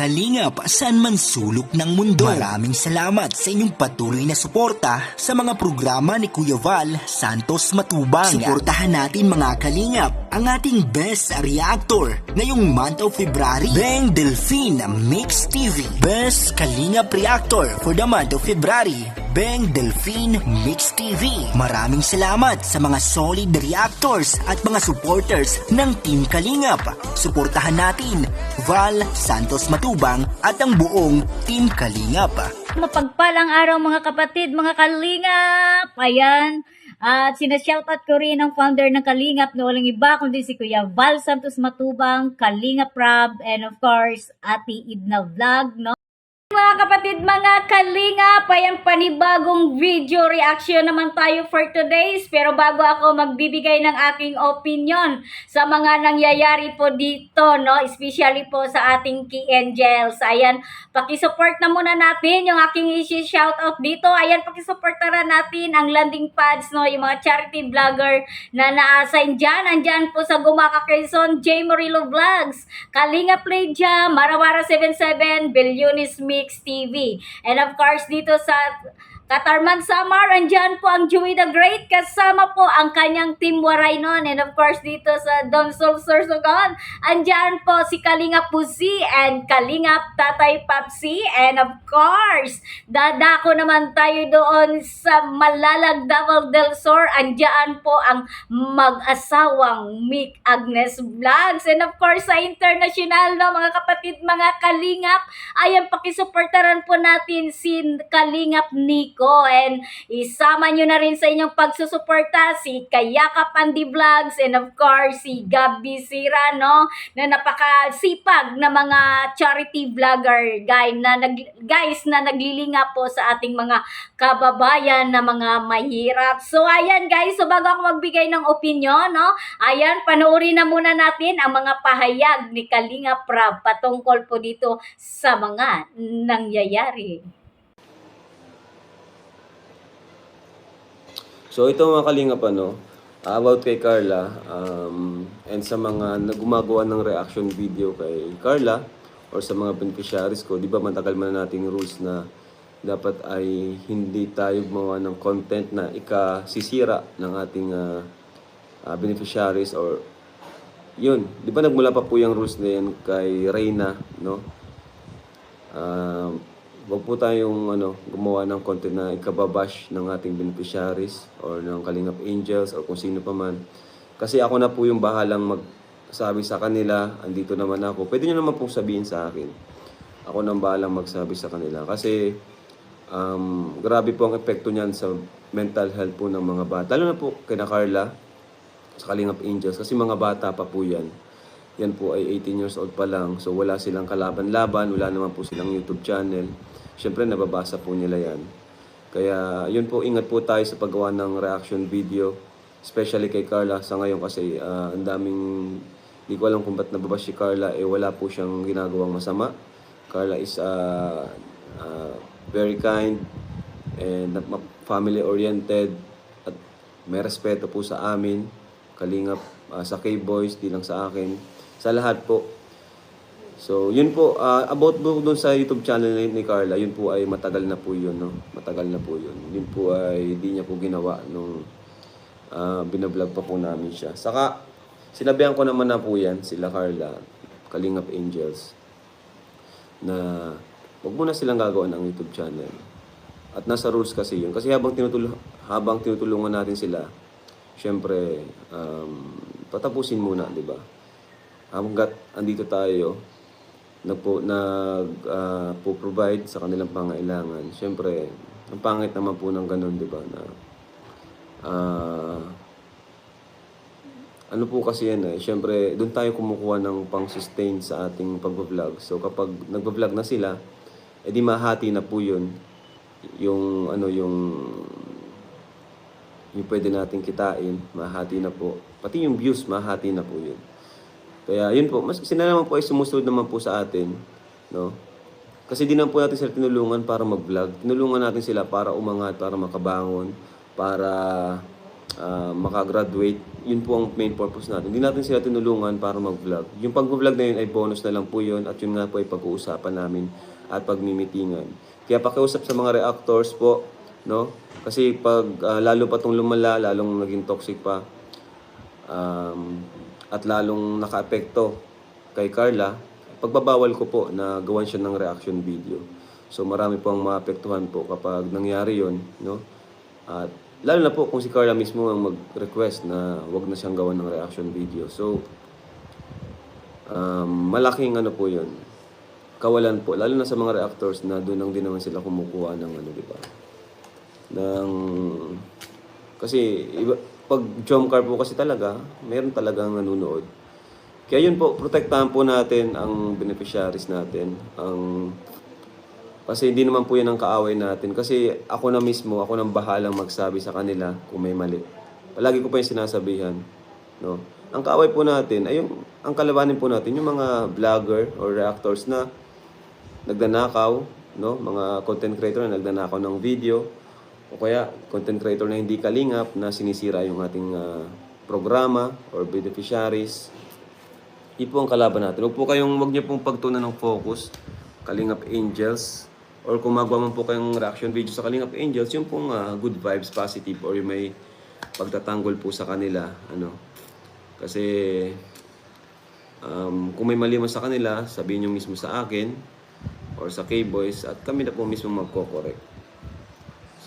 Kalingap, saan man sulok ng mundo. Maraming salamat sa inyong patuloy na suporta sa mga programa ni Kuya Val Santos Matubang. Suportahan natin mga kalingap ang ating best reactor ngayong month of February. Beng Delphine Mix TV. Best Kalingap Reactor for the month of February. Beng Delphine Mix TV. Maraming salamat sa mga solid reactors at mga supporters ng Team Kalingap. Suportahan natin Val Santos Matubang at ang buong Team Kalingap. Mapagpalang araw mga kapatid, mga kalingap! Ayan, at sinashoutout ko rin ang founder ng Kalingap na walang iba kundi si Kuya Val Santos Matubang, Kalingap Rob, and of course, Ate Idna Vlog, no? Mga kapatid, mga kalingap, ayan panibagong video reaction naman tayo for today's. Pero bago ako magbibigay ng aking opinion sa mga nangyayari po dito, no? Especially po sa ating key angels. Ayan, pakisupport na muna natin yung aking isi-shoutout dito. Ayan, pakisuportaran natin ang landing pads, no? Yung mga charity vlogger na na-assign dyan. Andyan po sa Gumaka Quezon, J. Morillo Vlogs, Kalinga Play Marawara 77, Billionis Mix TV. And of course, dito sa Katarman Samar, andyan po ang Joey the Great, kasama po ang kanyang Team Waray. And of course, dito sa Don Sol Sorsogon, andyan po si Kalinga Pusi and Kalinga Tatay Papsi. And of course, dadako naman tayo doon sa Malalag Davao del Sur, andyan po ang mag-asawang Mick Agnes Vlogs. And of course, sa international, no, mga kapatid, mga kalingap, ayan, pakisuportaran po natin si Kalingap Nico. And isama nyo na rin sa inyong pagsusuporta si Kayakap Andy Vlogs and of course si Gabi Sira, no, na napakasipag na mga charity vlogger guys na nag, guys na naglilinga po sa ating mga kababayan na mga mahirap. So ayan guys, so bago ako magbigay ng opinion, no, ayan, panoorin na muna natin ang mga pahayag ni Kalinga Prab patungkol po dito sa mga nangyayari. So ito mga kalingap ano, about kay Carla um, and sa mga na- gumagawa ng reaction video kay Carla or sa mga beneficiaries ko, di ba matagal man nating rules na dapat ay hindi tayo gumawa ng content na ikasisira ng ating ah, ah, beneficiaries or yun, di ba nagmula pa po yung rules na yan kay Reyna, no? Ah, wag po tayong ano, gumawa ng content na ikababash ng ating beneficiaries or ng Kalingap Angels or kung sino pa man. Kasi ako na po yung bahalang magsabi sa kanila, andito naman ako. Pwede nyo naman pong sabihin sa akin. Ako nang bahalang magsabi sa kanila. Kasi um, grabe po ang epekto niyan sa mental health po ng mga bata. Lalo na po kina Carla, sa Kalingap Angels. Kasi mga bata pa po yan. Yan po ay 18 years old pa lang. So wala silang kalaban-laban, wala naman po silang YouTube channel. Siyempre nababasa po nila yan. Kaya yun po, ingat po tayo sa paggawa ng reaction video. Especially kay Carla sa ngayon kasi ah, ang daming, di ko alam kung ba't nababas si Carla, eh wala po siyang ginagawang masama. Carla is ah, ah, very kind and family oriented at may respeto po sa amin kalingap ah, sa K-Boys, di lang sa akin, sa lahat po. So, yun po, ah, about po dun sa YouTube channel ni, Carla, yun po ay matagal na po yun, no? Matagal na po yun. Yun po ay di niya po ginawa nung ah, binablog pa po namin siya. Saka, sinabihan ko naman na po yan, sila Carla, Kalingap Angels, na wag muna silang gagawa ng YouTube channel. At nasa rules kasi yun. Kasi habang, tinutul habang tinutulungan natin sila, syempre, um, patapusin muna, di ba? Hanggat andito tayo, nagpo, nag, ah, po provide sa kanilang pangailangan. Syempre, ang pangit naman po ng ganun, di ba? Na, ah, ano po kasi yan eh, syempre, doon tayo kumukuha ng pang-sustain sa ating pag-vlog. So, kapag nag-vlog na sila, edi mahati na po yun. Yung, ano, yung, yung pwede nating kitain, mahati na po. Pati yung views, mahati na po yun. Kaya yun po, mas sila naman po ay sumusunod naman po sa atin, no? Kasi di naman po natin sila tinulungan para mag-vlog. Tinulungan natin sila para umangat, para makabangon, para ah, makagraduate yun po ang main purpose natin. Hindi natin sila tinulungan para mag-vlog. Yung pag-vlog na yun ay bonus na lang po yun at yun nga po ay pag-uusapan namin at pagmimitingan. Kaya pakiusap sa mga reactors po, no? Kasi pag ah, lalo pa tong lumala, lalong naging toxic pa, um, at lalong nakaapekto kay Carla, pagbabawal ko po na gawan siya ng reaction video. So marami po ang maapektuhan po kapag nangyari yon, no? At lalo na po kung si Carla mismo ang mag-request na wag na siyang gawan ng reaction video. So um, malaking ano po yon kawalan po lalo na sa mga reactors na doon lang din naman sila kumukuha ng ano di ba ng kasi iba, pag jump car po kasi talaga meron talagang nanonood. Kaya yun po protektahan po natin ang beneficiaries natin. Ang kasi hindi naman po yan ang kaaway natin. Kasi ako na mismo ako nang bahalang magsabi sa kanila kung may mali. Palagi ko pa yung sinasabihan no? Ang kaaway po natin ay yung ang kalabanin po natin yung mga vlogger or reactors na nagnanakaw, no? Mga content creator na nagnanakaw ng video o kaya content creator na hindi kalingap na sinisira yung ating ah, programa or beneficiaries. Yun po ang kalaban natin. Huwag po kayong, huwag niyo pong pagtunan ng focus, Kalingap Angels, or kung magawa man po kayong reaction video sa Kalingap Angels, yung pong ah, good vibes, positive, or yung may pagtatanggol po sa kanila, ano. Kasi, um, kung may mali man sa kanila, sabihin nyo mismo sa akin, or sa K-Boys, at kami na po mismo magko-correct.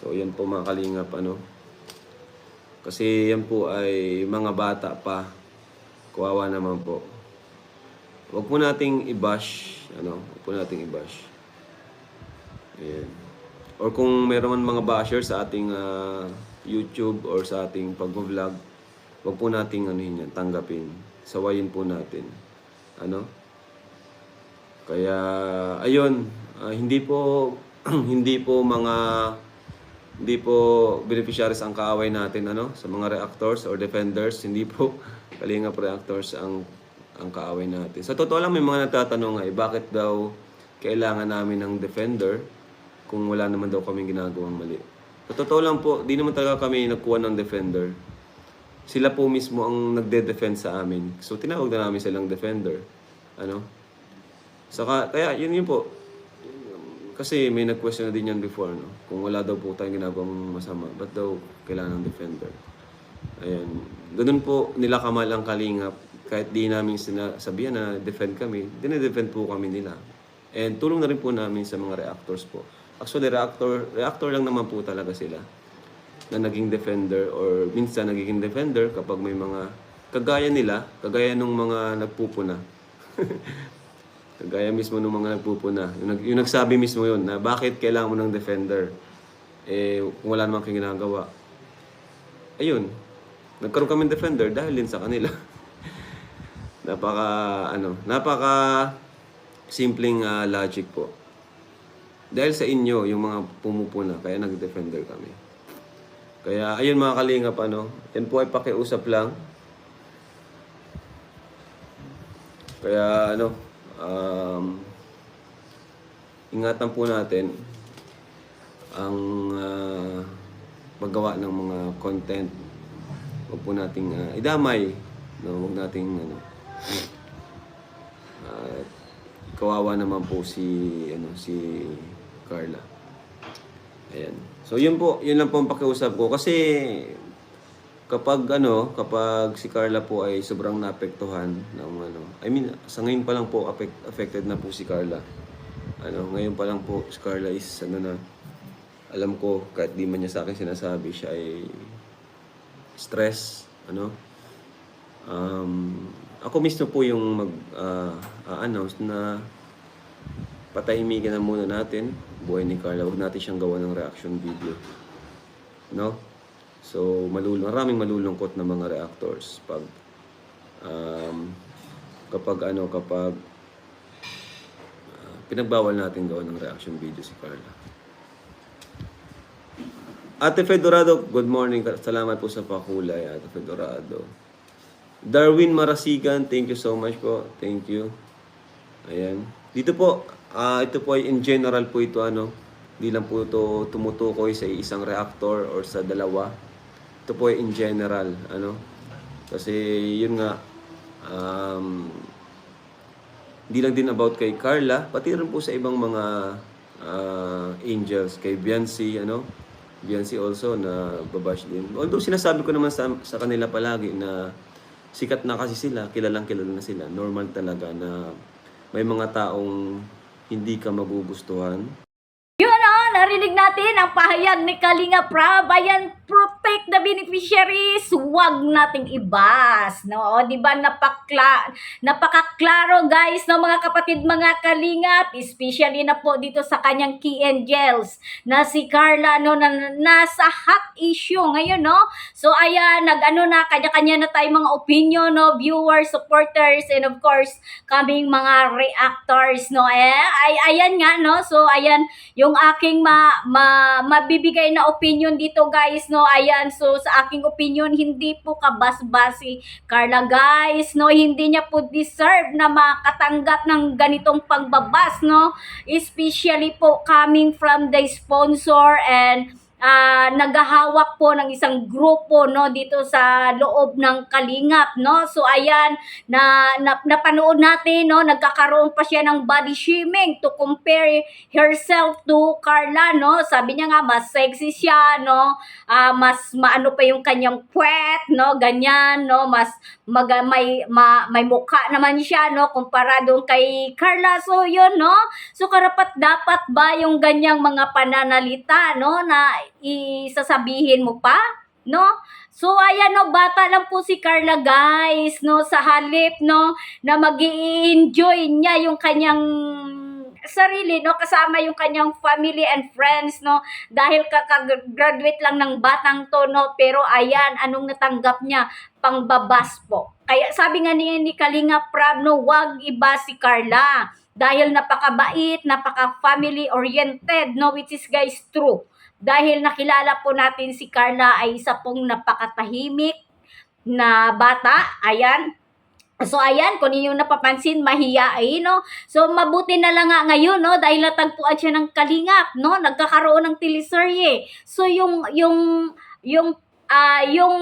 So, yan po mga kalingap, ano. Kasi yan po ay mga bata pa. Kuwawa naman po. Huwag po nating i-bash, ano, huwag po nating i-bash. Ayan. Or kung meron man mga basher sa ating ah, YouTube or sa ating pag-vlog, huwag po nating ano yan, tanggapin. Sawayin po natin. Ano? Kaya ayun, ah, hindi po hindi po mga hindi po beneficiaries ang kaaway natin ano sa mga reactors or defenders, hindi po kalingap reactors ang ang kaaway natin. Sa totoo lang may mga nagtatanong ay bakit daw kailangan namin ng defender kung wala naman daw kaming ginagawang mali. Sa totoo lang po, di naman talaga kami nagkuha ng defender. Sila po mismo ang nagde-defend sa amin. So tinawag na namin silang defender. Ano? Saka, kaya yun yun po. Kasi may nag-question na din yan before, no? Kung wala daw po tayong ginagawang masama, ba't daw kailangan ng defender? Ayan. Ganun po nila kamal ang kalingap. Kahit di namin sinasabihan na defend kami, dinedefend po kami nila. And tulong na rin po namin sa mga reactors po. Actually, reactor, reactor lang naman po talaga sila na naging defender or minsan nagiging defender kapag may mga kagaya nila, kagaya nung mga nagpupuna. Kagaya mismo ng mga nagpupuna. Yung, nag, yung nagsabi mismo yun na bakit kailangan mo ng defender. Eh, kung wala naman kang ginagawa. Ayun. Nagkaroon kami ng defender dahil din sa kanila. napaka, ano, napaka simpleng ah, logic po. Dahil sa inyo, yung mga pumupuna, kaya nag-defender kami. Kaya, ayun mga kalingap, ano, yan po ay pakiusap lang. Kaya, ano, um, ingatan po natin ang ah, paggawa ng mga content. Huwag po nating ah, idamay. No? Huwag nating ano, ah, kawawa naman po si ano si Carla. Ayan. So yun po, yun lang po ang pakiusap ko kasi kapag ano, kapag si Carla po ay sobrang naapektuhan ng ano, I mean, sa ngayon pa lang po affect, affected na po si Carla. Ano, ngayon pa lang po si Carla is ano na alam ko kahit di man niya sa akin sinasabi siya ay stress, ano. Um, ako mismo po yung mag ah, announce na patahimikan na muna natin buhay ni Carla. Huwag natin siyang gawa ng reaction video. No? So, malulung, maraming malulungkot na mga reactors pag um, kapag ano, kapag ah, pinagbawal natin gawa ng reaction video si Carla. Ate Fedorado, good morning. Salamat po sa pakulay, Ate Fedorado. Darwin Marasigan, thank you so much po. Thank you. Ayan. Dito po, ah ito po ay in general po ito ano. Hindi lang po ito tumutukoy sa isang reactor or sa dalawa. Ito po in general, ano. Kasi yun nga, um, hindi lang din about kay Carla, pati rin po sa ibang mga ah, angels, kay Beyonce, ano, Beyonce also na babash din. Although sinasabi ko naman sa, sa kanila palagi na sikat na kasi sila, kilalang kilala na sila. Normal talaga na may mga taong hindi ka magugustuhan. Narinig natin ang pahayag ni Kalinga Prab. Ayan, protect the beneficiaries. Huwag nating ibas. No? O, di ba napakla, napakaklaro guys, no, mga kapatid, mga kalingap. Especially na po dito sa kanyang key angels na si Carla no, na, na- nasa hot issue ngayon. No? So ayan, nag-ano na, kanya-kanya na tayo mga opinion, no, viewers, supporters, and of course, kaming mga reactors, no. Eh, ay, ayan nga, no. So ayan, yung aking ma, ma, mabibigay na opinion dito guys no ayan so sa aking opinion hindi po kabas-basi. Carla guys no hindi niya po deserve na makatanggap ng ganitong pagbabas no? Especially po coming from the sponsor and ah naghahawak po ng isang grupo no dito sa loob ng Kalingap no? So ayan na, na napanood natin no nagkakaroon pa siya ng body shaming to compare herself to Carla no? Sabi niya nga mas sexy siya no? Ah, mas maano pa yung kanyang puwet no? Ganyan no? Mas mag, may ma, may mukha naman siya no kumpara doon kay Carla. So yun no? So karapat dapat ba yung ganyang mga pananalita no na isasabihin mo pa no? So ayan no, bata lang po si Carla guys, no, sa halip no na mag enjoy niya yung kanyang sarili no kasama yung kanyang family and friends no? Dahil kaka-graduate lang ng batang to no? Pero ayan anong natanggap niya pangbabas po kaya sabi nga ni, ni Kalinga Prab no wag iba si Carla dahil napakabait napaka family oriented no which is guys true dahil nakilala po natin si Carla ay isa pong napakatahimik na bata. Ayan. So ayan, kung ninyo napapansin, mahiyain, no? So mabuti na lang nga ngayon, no? Dahil natagpuan siya ng kalingap, no? Nagkakaroon ng teleserye. So yung, yung, yung ah yung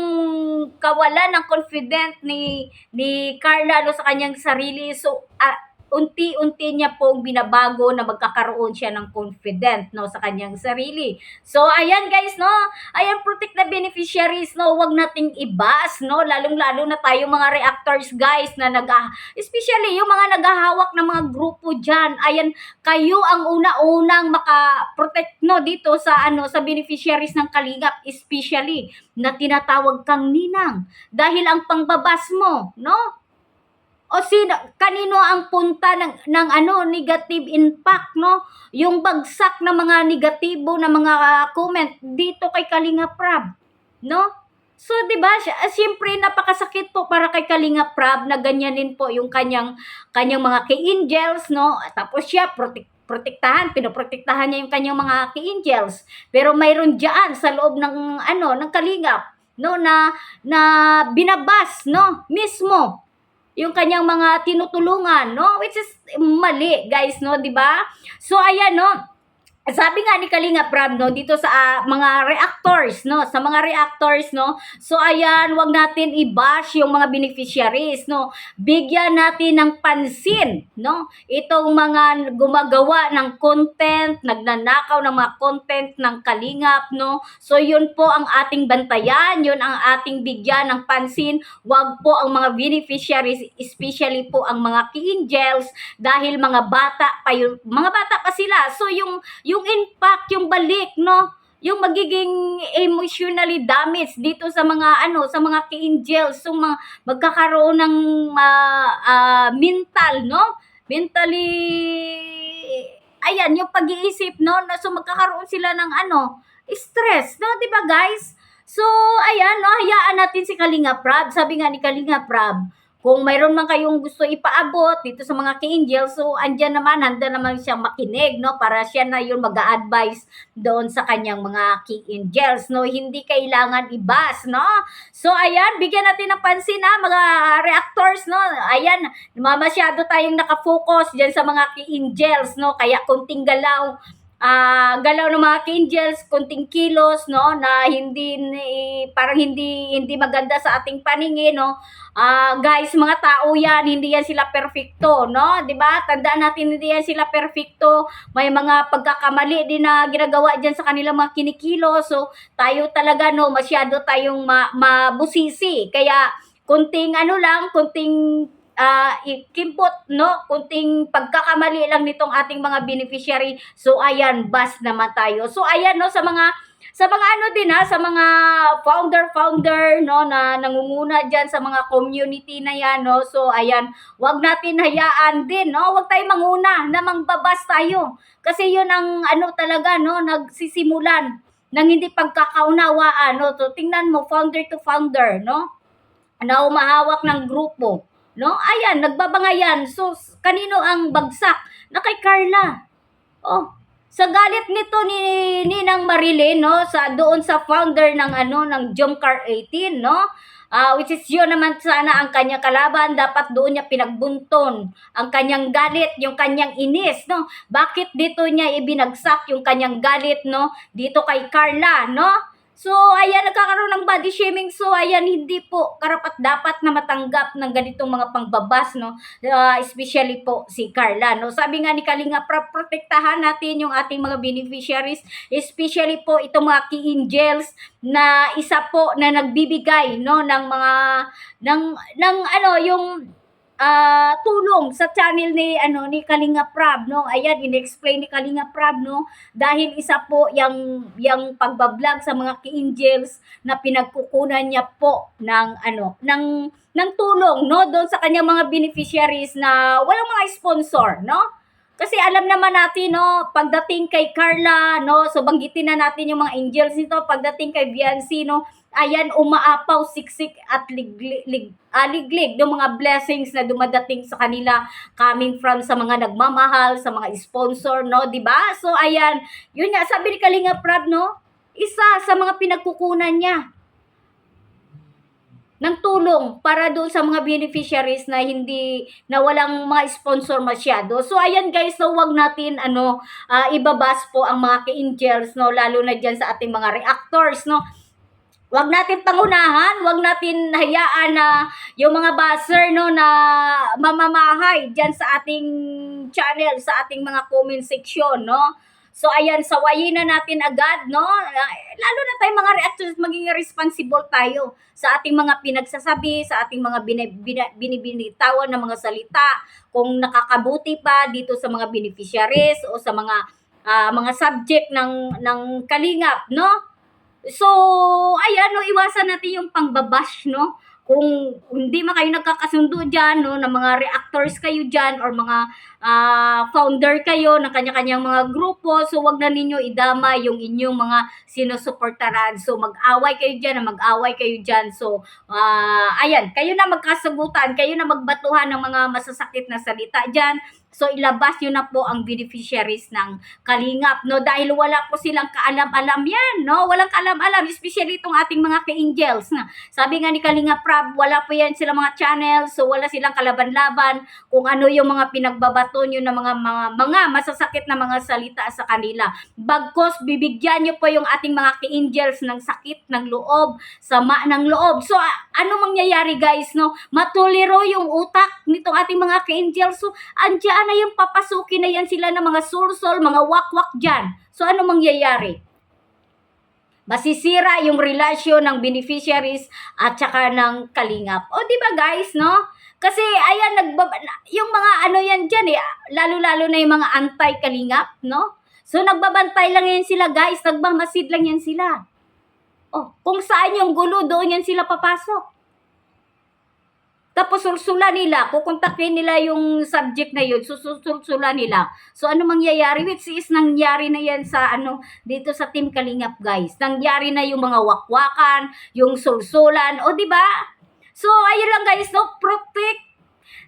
kawalan ng confident ni ni Carla no, sa kanyang sarili. So ah, unti-unti niya pong binabago na magkakaroon siya ng confident no sa kanyang sarili. So ayan guys no, ayan protect the beneficiaries no, wag nating ibas no, lalong-lalo na tayo mga reactors guys na nag especially yung mga naghahawak ng mga grupo diyan. Ayan kayo ang una-unang maka-protect no dito sa ano sa beneficiaries ng Kalingap especially na tinatawag kang ninang. Dahil ang pangbabas mo no o sino kanino ang punta ng ng ano negative impact no yung bagsak na mga negatibo na mga ah, comment dito kay Kalinga Prab no So, di ba, siya- ah, siyempre napakasakit po para kay Kalinga Prab na ganyanin po yung kanyang, kanyang mga key-angels, no? Tapos siya, protek, protektahan, pinoprotektahan niya yung kanyang mga key-angels. Pero mayroon diyan sa loob ng, ano, ng Kalingap, no? Na, na binabas, no? Mismo yung kanyang mga tinutulungan, no? Which is mali, guys, no? Di ba? So, ayan, no? Sabi nga ni Kalinga Prab, no, dito sa ah, mga reactors, no, sa mga reactors, no, so ayan, wag natin i-bash yung mga beneficiaries, no, bigyan natin ng pansin, no, itong mga gumagawa ng content, nagnanakaw ng mga content ng Kalingap, no, so yun po ang ating bantayan, yun ang ating bigyan ng pansin, wag po ang mga beneficiaries, especially po ang mga key-angels, dahil mga bata pa yun, mga bata pa sila, so yung yung impact, yung balik, no? Yung magiging emotionally damaged dito sa mga ano, sa mga angels, so mga magkakaroon ng ah, ah, mental, no? Mentally ayan, yung pag-iisip, no? Na- So magkakaroon sila ng ano, stress, no? 'Di ba, guys? So, ayan, no, hayaan natin si Kalinga Prab. Sabi nga ni Kalinga Prab, kung mayroon man kayong gusto ipaabot dito sa mga key-angel, so andyan naman, handa naman siyang makinig, no? Para siya na yun mag-a-advise doon sa kanyang mga key-angels, no? Hindi kailangan ibas, no? So, ayan, bigyan natin ng pansin, ha, mga reactors, no? Ayan, mamasyado tayong nakafocus dyan sa mga key-angels, no? Kaya kunting galaw, ah, galaw ng mga angels, kunting kilos, no, na hindi ni- parang hindi hindi maganda sa ating paningin, no. Ah, guys, mga tao 'yan, hindi yan sila perfecto, no? 'Di ba? Tandaan natin hindi yan sila perfecto. May mga pagkakamali din na ginagawa diyan sa kanilang mga kinikilos. So, tayo talaga no, masyado tayong ma- mabusisi. Kaya kunting ano lang, kunting ah ikimpot, no? Kunting pagkakamali lang nitong ating mga beneficiary. So, ayan, bas naman tayo. So, ayan, no, sa mga sa mga ano din ha, sa mga founder-founder, no, na nangunguna dyan sa mga community na yan, no. So, ayan, wag natin hayaan din, no. Wag tayong manguna na mangbabas tayo. Kasi yun ang ano talaga, no, nagsisimulan ng hindi pagkakaunawaan, no. So, tingnan mo, founder to founder, no na umahawak ng grupo. No? Ayan, nagbabangayan. So, kanino ang bagsak? Na kay Carla. Oh, sa galit nito ni Ninang Marilyn, no, sa doon sa founder ng ano ng Jomcar 18, no? Ah, which is yun naman sana ang kanyang kalaban, dapat doon niya pinagbunton ang kanyang galit, yung kanyang inis, no? Bakit dito niya ibinagsak yung kanyang galit, no? Dito kay Carla, no? So, ayan, nagkakaroon ng body shaming. So, ayan, hindi po karapat dapat na matanggap ng ganitong mga pangbabas, no? Ah, especially po si Carla, no? Sabi nga ni Kalinga, protektahan natin yung ating mga beneficiaries, especially po itong mga key angels na isa po na nagbibigay, no, ng mga, ng, ng ano, yung, ah tulong sa channel ni ano ni Kalinga Prab no? Ayan inexplain ni Kalinga Prab no? Dahil isa po yung yung pagbablog sa mga ki-angels na pinagkukunan niya po ng ano ng ng tulong no? Doon sa kanyang mga beneficiaries na walang mga sponsor no? Kasi alam naman natin no? Pagdating kay Carla no? So banggitin na natin yung mga angels nito. Pagdating kay Biancy no ayan umaapaw siksik at liglig, lig, ah, liglig ng mga blessings na dumadating sa kanila coming from sa mga nagmamahal, sa mga sponsor, no, 'di ba? So ayan, yun nga sabi ni Kalinga Prab, no, isa sa mga pinagkukunan niya ng tulong para doon sa mga beneficiaries na hindi na walang mga sponsor masyado. So ayan guys, so wag natin ano ah, ibabas po ang mga ka-angels no lalo na diyan sa ating mga reactors no. Wag natin pangunahan, wag natin hayaan na yung mga buzzer no na mamamahay diyan sa ating channel, sa ating mga comment section no. So ayan, sawayin na natin agad, no? Lalo na tayong mga reactors, maging responsible tayo sa ating mga pinagsasabi, sa ating mga binibinitawan ng mga salita, kung nakakabuti pa dito sa mga beneficiaries o sa mga ah, mga subject ng ng kalingap, no? So, ayan, no, iwasan natin yung pangbabash, no? Kung hindi man kayo nagkakasundo dyan, no, ng mga reactors kayo dyan or mga ah, founder kayo ng kanya-kanyang mga grupo, so wag na ninyo idama yung inyong mga sinusuportaran. So, mag-away kayo dyan, na mag-away kayo dyan. So, ah, ayan, kayo na magkasagutan, kayo na magbatuhan ng mga masasakit na salita dyan. So, ilabas nyo na po ang beneficiaries ng kalingap, no? Dahil wala po silang kaalam-alam yan, no? Walang kaalam-alam, especially itong ating mga ka-angels, na sabi nga ni Kalinga Prab, wala po yan silang mga channel, so wala silang kalaban-laban kung ano yung mga pinagbabato nyo ng mga, mga, mga masasakit na mga salita sa kanila. Bagkos, bibigyan nyo po yung ating mga ka-angels ng sakit ng loob, sama ng loob. So, ano mangyayari guys, no? Matuliro yung utak nitong ating mga ka-angels. So, andyan na yung papasukin na yan sila ng mga sursol, mga wakwak dyan. So, ano mangyayari? Masisira yung relasyon ng beneficiaries at saka ng kalingap. O, di ba guys, no? Kasi, ayan, nagbaba, yung mga ano yan dyan eh, lalo-lalo na yung mga anti-kalingap, no? So, nagbabantay lang yan sila, guys. Nagbamasid lang yan sila. Oh, kung saan yung gulo, doon yan sila papasok. Tapos sursula nila, kukontakin nila yung subject na yun, susursula nila. So ano mangyayari? Which is nangyari na yan sa ano dito sa Team Kalingap guys. Nangyari na yung mga wakwakan, yung sulsulan, o di ba? So ayun lang guys, no, protect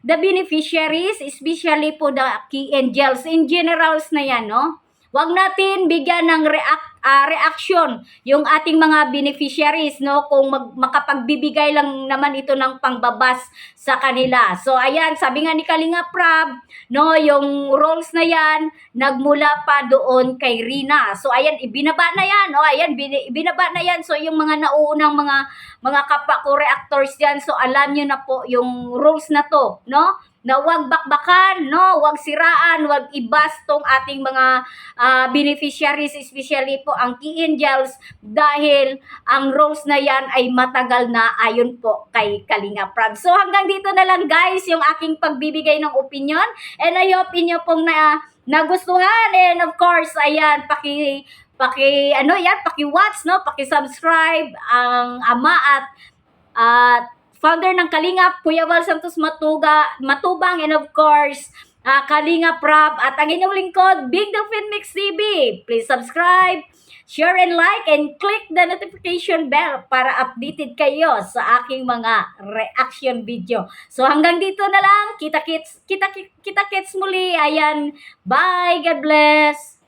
the beneficiaries, especially po the key angels in generals na yan, no? Huwag natin bigyan ng react ah, reaction yung ating mga beneficiaries no kung mag, makapagbibigay lang naman ito ng pangbabas sa kanila. So ayan, sabi nga ni Kalinga Prab, no, yung roles na yan nagmula pa doon kay Rina. So ayan, ibinaba na yan. O ayan, bin- ibinaba na yan. So yung mga nauunang mga mga kapwa ko reactors diyan, so alam niyo na po yung rules na to, no? Na wag bakbakan, no? Wag siraan, wag ibas tong ating mga ah, beneficiaries, especially po ang key angels dahil ang roles na yan ay matagal na ayon po kay Kalinga Prab. So hanggang dito na lang guys yung aking pagbibigay ng opinion and I hope inyo pong na nagustuhan and of course ayan paki paki ano yan paki-watch no paki-subscribe ang ama at at founder ng Kalingap, Kuya Val Santos Matuga, Matubang, and of course, ah, Kalinga Prab, at ang inyong lingkod, Big Dolphin Mix TV. Please subscribe, share and like, and click the notification bell para updated kayo sa aking mga reaction video. So hanggang dito na lang, kita-kits, kita-kits muli. Ayan, bye, God bless!